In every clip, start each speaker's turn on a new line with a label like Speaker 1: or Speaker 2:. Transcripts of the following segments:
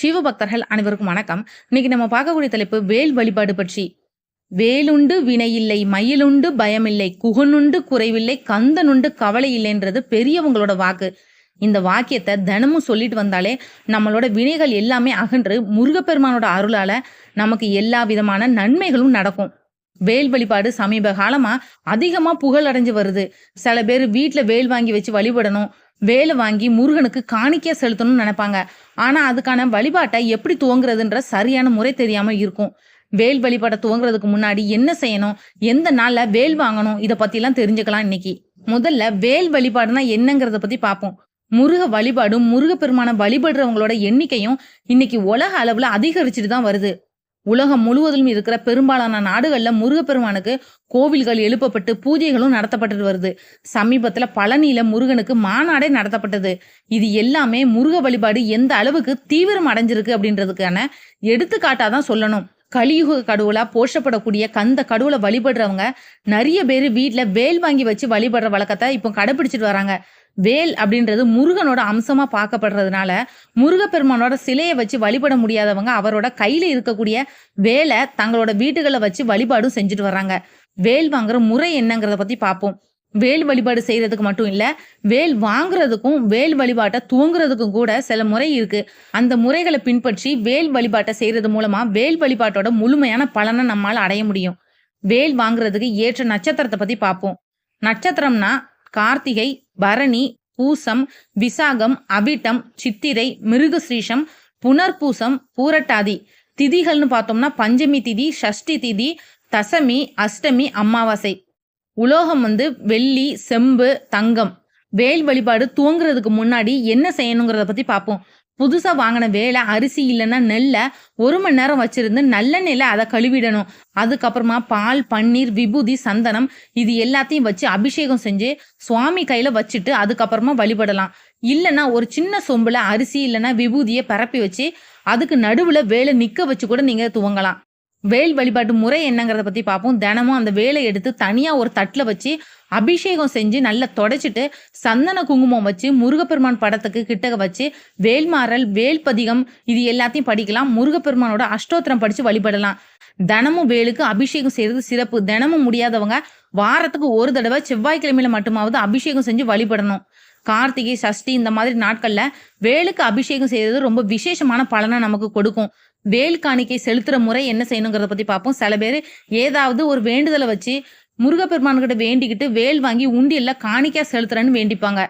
Speaker 1: சிவபக்தர்கள் அனைவருக்கும் வணக்கம். இன்னைக்கு நம்ம பார்க்கக்கூடிய தலைப்பு வேல் வழிபாடு பற்றி. வேலுண்டு வினையில்லை மயிலுண்டு பயமில்லை குகனுண்டு குறைவில்லை கந்தனுண்டு கவலை இல்லைன்றது பெரியவங்களோட வாக்கு. இந்த வாக்கியத்தை தினமும் சொல்லிட்டு வந்தாலே நம்மளோட வினைகள் எல்லாமே அகன்று முருகப்பெருமானோட அருளால நமக்கு எல்லா விதமான நன்மைகளும் நடக்கும். வேல் வழிபாடு சமீப காலமா அதிகமா புகழ் அடைஞ்சு வருது. சில பேர் வீட்டுல வேல் வாங்கி வச்சு வழிபடணும். வேலை வாங்கி முருகனுக்கு காணிக்கையா செலுத்தணும்னு நினைப்பாங்க. ஆனா அதுக்கான வழிபாட்டை எப்படி துவங்குறதுன்ற சரியான முறை தெரியாம இருக்கும். வேல் வழிபாட்டை துவங்குறதுக்கு முன்னாடி என்ன செய்யணும்? எந்த நாள்ல வேல் வாங்கணும்? இதை பத்தி எல்லாம் தெரிஞ்சுக்கலாம் இன்னைக்கு. முதல்ல வேல் வழிபாடுனா என்னங்கிறத பத்தி பார்ப்போம் முருக வழிபாடும் முருகப்பெருமான வழிபடுறவங்களோட எண்ணிக்கையும் இன்னைக்கு உலக அளவுல அதிகரிச்சுட்டு தான் வருது. உலகம் முழுவதிலும் இருக்கிற பெரும்பாலான நாடுகளில் முருகப்பெருமானுக்கு கோவில்கள் எழுப்பப்பட்டு பூஜைகளும் நடத்தப்பட்டு வருது. சமீபத்தில் பழனியில முருகனுக்கு மாநாடே நடத்தப்பட்டது. இது எல்லாமே முருக வழிபாடு எந்த அளவுக்கு தீவிரம் அடைஞ்சிருக்கு அப்படின்றதுக்கான எடுத்துக்காட்டாக தான் சொல்லணும். கலியுக கடவுளா போஷப்படக்கூடிய கந்த கடவுளை வழிபடுறவங்க நிறைய பேர் வீட்டில் வேல் வாங்கி வச்சு வழிபடுற வழக்கத்தை இப்போ கடைபிடிச்சிட்டு வராங்க. வேல் அப்படின்றது முருகனோட அம்சமா பார்க்கப்படுறதுனால முருகப்பெருமானோட சிலையை வச்சு வழிபட முடியாதவங்க அவரோட கையில இருக்கக்கூடிய வேலை தங்களோட வீட்டுகளை வச்சு வழிபாடும் செஞ்சுட்டு வர்றாங்க. வேல் வாங்குற முறை என்னங்கிறத பத்தி பார்ப்போம். வேல் வழிபாடு செய்யறதுக்கு மட்டும் இல்ல வேல் வாங்குறதுக்கும் வேல் வழிபாட்டை தூங்குறதுக்கும் கூட சில முறை இருக்கு. அந்த முறைகளை பின்பற்றி வேல் வழிபாட்டை செய்யறது மூலமா வேல் வழிபாட்டோட முழுமையான பலனை நம்மால் அடைய முடியும். வேல் வாங்குறதுக்கு ஏற்ற நட்சத்திரத்தை பத்தி பார்ப்போம். நட்சத்திரம்னா கார்த்திகை பரணி பூசம் விசாகம் அவிட்டம் சித்திரை மிருகஸ்ரீஷம் புனர்பூசம் பூரட்டாதி திதிகள்னு பார்த்தோம்னா பஞ்சமி திதி ஷஷ்டி திதி தசமி அஷ்டமி அமாவாசை. உலோகம் வந்து வெள்ளி செம்பு தங்கம். வேல் வழிபாடு துவங்குறதுக்கு முன்னாடி என்ன செய்யணுங்கிறத பத்தி பார்ப்போம். புதுசாக வாங்கின வேலை அரிசி இல்லைன்னா நெல்லை ஒரு மணி நேரம் வச்சுருந்து நல்ல நெல்லை அதை கழுவிடணும். அதுக்கப்புறமா பால் பன்னீர் விபூதி சந்தனம் இது எல்லாத்தையும் வச்சு அபிஷேகம் செஞ்சு சுவாமி கையில் வச்சுட்டு அதுக்கப்புறமா வழிபடலாம். இல்லைன்னா ஒரு சின்ன சொம்பில் அரிசி இல்லைன்னா விபூதியை பரப்பி வச்சு அதுக்கு நடுவில் வேலை நிற்க வச்சு கூட நீங்கள் துவங்கலாம் வேல் வழிபாட்டு முறை என்னங்கிறத பற்றி பார்ப்போம் தினமும் அந்த வேலை எடுத்து தனியாக ஒரு தட்டில் வச்சு அபிஷேகம் செஞ்சு நல்லா தொடச்சிட்டு சந்தன குங்குமம் வச்சு முருகப்பெருமான் படத்துக்கு கிட்டக வச்சு வேல்மாறல் வேல்பதிகம் இது எல்லாத்தையும் படிக்கலாம். முருகப்பெருமானோட அஷ்டோத்திரம் படித்து வழிபடலாம். தினமும் வேலுக்கு அபிஷேகம் செய்கிறது சிறப்பு. தினமும் முடியாதவங்க வாரத்துக்கு ஒரு தடவை செவ்வாய்க்கிழமையில மட்டுமாவது அபிஷேகம் செஞ்சு வழிபடணும். கார்த்திகை சஷ்டி இந்த மாதிரி நாட்களில் வேலுக்கு அபிஷேகம் செய்யறது ரொம்ப விசேஷமான பலனை நமக்கு கொடுக்கும். வேல் காணிக்கை செலுத்துகிற முறை என்ன செய்யணுங்கிறத பற்றி பார்ப்போம். சில பேர் ஏதாவது ஒரு வேண்டுதலை வச்சு முருகப்பெருமான்கிட்ட வேண்டிக்கிட்டு வேல் வாங்கி உண்டியல்ல காணிக்கா செலுத்துறேன்னு வேண்டிப்பாங்க.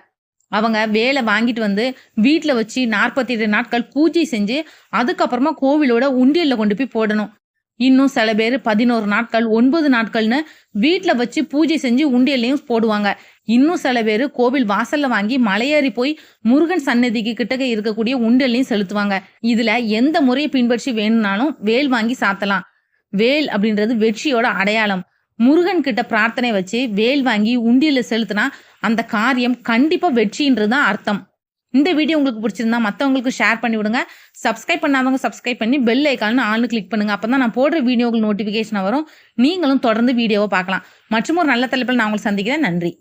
Speaker 1: அவங்க வேலை வாங்கிட்டு வந்து வீட்டில் வச்சு நாற்பத்தி எட்டு நாட்கள் பூஜை செஞ்சு அதுக்கப்புறமா கோவிலோட உண்டியலில் கொண்டு போய் போடணும். இன்னும் சில பேர் பதினோரு நாட்கள் ஒன்பது நாட்கள்னு வீட்டில் வச்சு பூஜை செஞ்சு உண்டியல்லையும் போடுவாங்க. இன்னும் சில பேர் கோவில் வாசல்ல வாங்கி மலையேறி போய் முருகன் சன்னதிக்கு கிட்டக்க இருக்கக்கூடிய உண்டியல்லையும் செலுத்துவாங்க. இதுல எந்த முறையை பின்பற்றி வேணும்னாலும் வேல் வாங்கி சாத்தலாம். வேல் அப்படின்றது வெற்றியோட அடையாளம். முருகன் கிட்ட பிரார்த்தனை வச்சு வேல் வாங்கி உண்டியல செலுத்தினா அந்த காரியம் கண்டிப்பா வெற்றின்றது தான் அர்த்தம். இந்த வீடியோ உங்களுக்கு பிடிச்சிருந்தா மற்றவங்களுக்கு ஷேர் பண்ணி விடுங்க. சப்ஸ்கிரைப் பண்ணாதவங்க சப்ஸ்கிரைப் பண்ணி பெல் ஐக்கானு ஆள்னு கிளிக் பண்ணுங்க. அப்போ தான் நான் போடுற வீடியோக்கு நோட்டிஃபிகேஷன் வரும். நீங்களும் தொடர்ந்து வீடியோவை பார்க்கலாம். மற்றும் ஒரு நல்ல தலைப்பில் நான் உங்களுக்கு சந்திக்கிறேன். நன்றி.